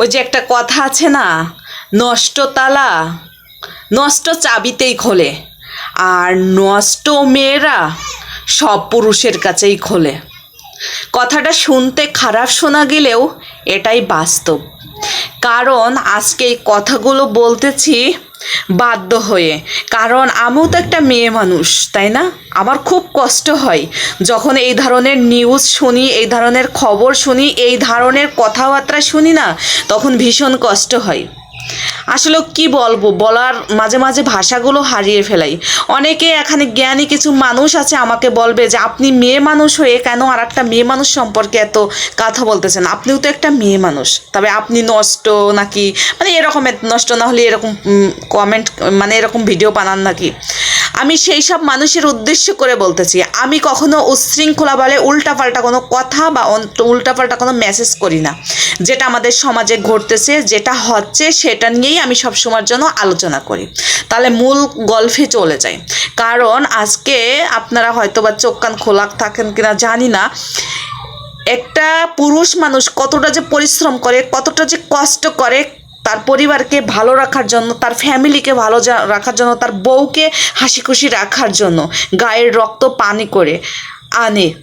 ওই যে একটা কথা আছে না, নষ্ট তালা, নষ্ট চাবিতেই খোলে, আর নষ্ট মেয়েরা সব পুরুষের কাছেই খোলে। কথাটা শুনতে খারাপ শোনা গেলেও এটাই বাস্তব। কারণ আজকে এই কথাগুলো বলতেছি বাধ্য হয়ে। কারণ আমিও তো একটা মেয়ে মানুষ, তাই না? আমার খুব কষ্ট হয় যখন এই ধরনের নিউজ শুনি, এই ধরনের খবর শুনি, এই ধরনের কথাবার্তা শুনি না, তখন ভীষণ কষ্ট হয়। আসলে কি বলব, বলার মাঝে মাঝে ভাষাগুলো হারিয়ে ফেলাই। অনেকে এখানে জ্ঞানী কিছু মানুষ আছে, আমাকে বলবে যে, আপনি মেয়ে মানুষ হয়ে কেন আর একটা মেয়ে মানুষ সম্পর্কে এত কথা বলতেছেন? আপনিও তো একটা মেয়ে মানুষ। তবে আপনি নষ্ট নাকি? মানে এরকমের নষ্ট না হলে এরকম কমেন্ট মানে এরকম ভিডিও বানান নাকি? আমি সেই সব মানুষের উদ্দেশ্য করে বলতেছি। আমি কখনো উচ্ছৃঙ্খলা বলে উল্টাপাল্টা কোনো কথা বা উল্টাপাল্টা কোনো মেসেজ করি না। যেটা আমাদের সমাজে ঘটতেছে, যেটা হচ্ছে, সেটা নিয়েই আমি সবসময়ের জন্য আলোচনা করি। তাহলে মূল গল্পে চলে যাই। কারণ আজকে আপনারা হয়তো বা চোখ কান খোলা থাকেন কিনা জানি না। একটা পুরুষ মানুষ কতটা যে পরিশ্রম করে, কতটা যে কষ্ট করে তার পরিবারকে ভালো রাখার জন্য, তার ফ্যামিলিকে ভালো রাখার জন্য, তার বউকে হাসি খুশি রাখার জন্য, গায়ের রক্ত পানি করে আনে।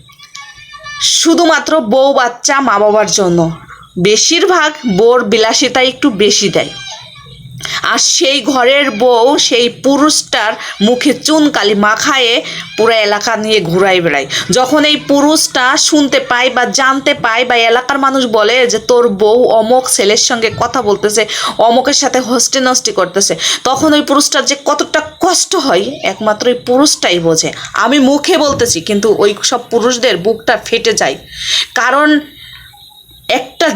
শুধুমাত্র বউ বাচ্চা মা বাবার জন্য। বেশিরভাগ বোর বিলাসিতা একটু বেশি দেয়। আর সেই ঘরের বউ, সেই পুরুষটার মুখে চুনকালি মাখায়ে পুরো এলাকা নিয়ে ঘুরাই বেড়ায় যখন এই পুরুষটা শুনতে পায় বা জানতে পায় বা এলাকার মানুষ বলে যে তোর বউ অমক ছেলের সঙ্গে কথা বলতেছে, অমকের সাথে হস্টে নষ্টি করতেছে, তখন ওই পুরুষটার যে কতটা কষ্ট হয়, একমাত্র ওই পুরুষটাই বোঝে। আমি মুখে বলতেছি, কিন্তু ওই সব পুরুষদের বুকটা ফেটে যায়। কারণ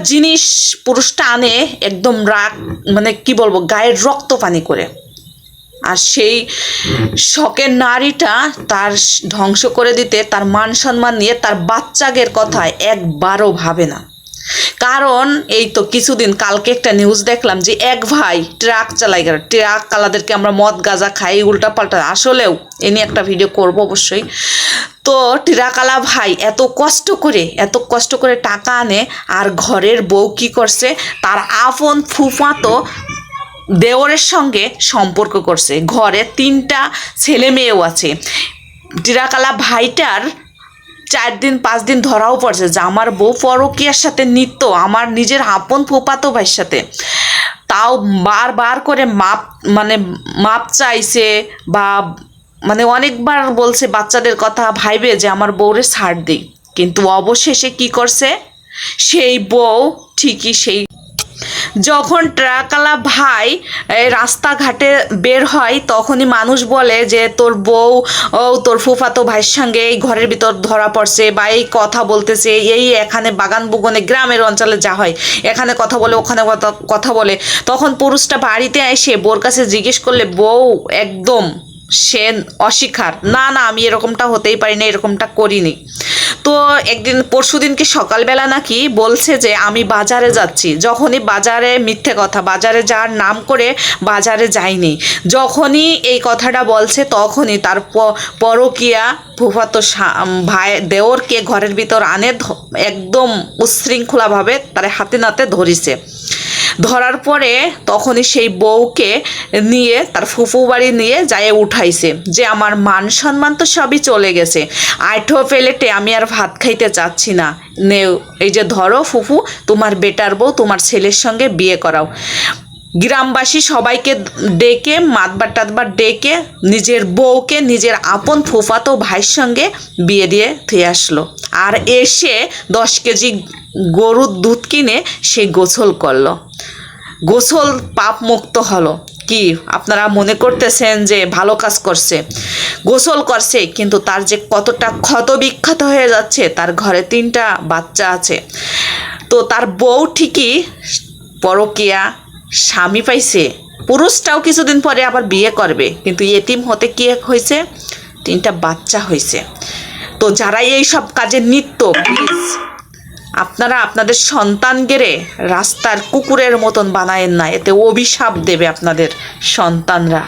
জিনিস পুরুষটা আনে একদম রাগ মানে কি বলব, গায়ের রক্ত পানি করে। আর সেই শখের নারীটা তার ধ্বংস করে দিতে, তার মান সম্মান নিয়ে তার বাচ্চাদের কথা একবারও ভাবে না। কারণ এই তো কিছুদিন, কালকে একটা নিউজ দেখলাম যে এক ভাই ট্রাক চালাই গেল। ট্রাক কালাদেরকে আমরা মদ, গাঁজা খাই উল্টা পাল্টা আসলেও এ নিয়ে একটা ভিডিও করব অবশ্যই। তো টিরাকালা ভাই এত কষ্ট করে, এত কষ্ট করে টাকা আনে আর ঘরের বউ কি করছে? তার আপন ফুফাতো দেওরের সঙ্গে সম্পর্ক করছে। ঘরে তিনটা ছেলে মেয়েও আছে। টিরাকালা ভাইটার চার দিন, পাঁচ দিন ধরাও পড়ছে। যে আমার বউ পরকিয়ার সাথে নিত্য, আমার নিজের আপন ফুপাতো ভাইয়ের সাথে। তাও বারবার করে মাপ মানে মাপ চাইছে বা মানে অনেকবার বলছে বাচ্চাদের কথা ভাইবে যে আমার বউরে ছাড় দিই কিন্তু অবশেষে কি করছে? সেই বউ ঠিকই সেই যখন ট্রাকালা ভাই রাস্তাঘাটে বের হয়, তখনই মানুষ বলে যে তোর বউ, ও, তোর ফুফাতো ভাইয়ের সঙ্গে এই ঘরের ভিতর ধরা পড়ছে বা এই কথা বলতেছে, এই এখানে বাগান বুগনে গ্রামের অঞ্চলে যা হয়, এখানে কথা বলে, ওখানে কথা- কথা বলে। তখন পুরুষটা বাড়িতে এসে বোর কাছে জিজ্ঞেস করলে, বউ একদম সে অস্বীকার। না না, আমি এরকমটা হতেই পারি না এরকমটা করিনি। তো একদিন, পরশু দিনকে সকালবেলা নাকি বলছে যে, আমি বাজারে যাচ্ছি। যখনই বাজারে, মিথ্যে কথা, বাজারে যাওয়ার নাম করে বাজারে যায়নি যখনই এই কথাটা বলছে, তখনই তার পরকিয়া সা- ভাই, দেওরকে ঘরের ভিতর আনে একদম উচ্ছৃঙ্খলাভাবে তার হাতে নাতে ধরিছে। ধরার পরে তখনই সেই বউকে নিয়ে, তার ফুফু বাড়ি নিয়ে যায়, উঠাইছে। যে আমার মান সম্মান তো সবই চলে গেছে। আঠো প্লেটে আমি আর ভাত খাইতে চাচ্ছি না। নেও, এই যে ধরো ফুফু, তোমার বেটার বউ তোমার ছেলের সঙ্গে বিয়ে করাও। গ্রামবাসী সবাইকে ডেকে মাতবার টাতবার ডেকে, নিজের বউকে, নিজের আপন ফুফাতো ভাইয়ের সঙ্গে বিয়ে দিয়ে থুয়ে আসলো। আর এসে দশ কেজি গরুর দুধ কিনে সে গোসল করল। গোসল পাপ মুক্ত হলো। কি, আপনারা মনে করতেছেন যে ভালো কাজ করছে? গোসল করছে, কিন্তু তার যে কতটা ক্ষত বিখ্যাত হয়ে যাচ্ছে, তার ঘরে তিনটা বাচ্চা আছে। তো তার বউ ঠিকই পরকিয়া স্বামী পাইছে, পুরুষটাও কিছুদিন পরে আবার বিয়ে করবে। কিন্তু এতিম হতে কি হয়েছে তিনটা বাচ্চা হয়েছে তো যারা এই সব কাজে নিত্য প্লিজ আপনারা আপনাদের সন্তান গেড়ে রাস্তার কুকুরের মতন বানায়েন না, এতে অভিশাপ দেবে আপনাদের সন্তানরা।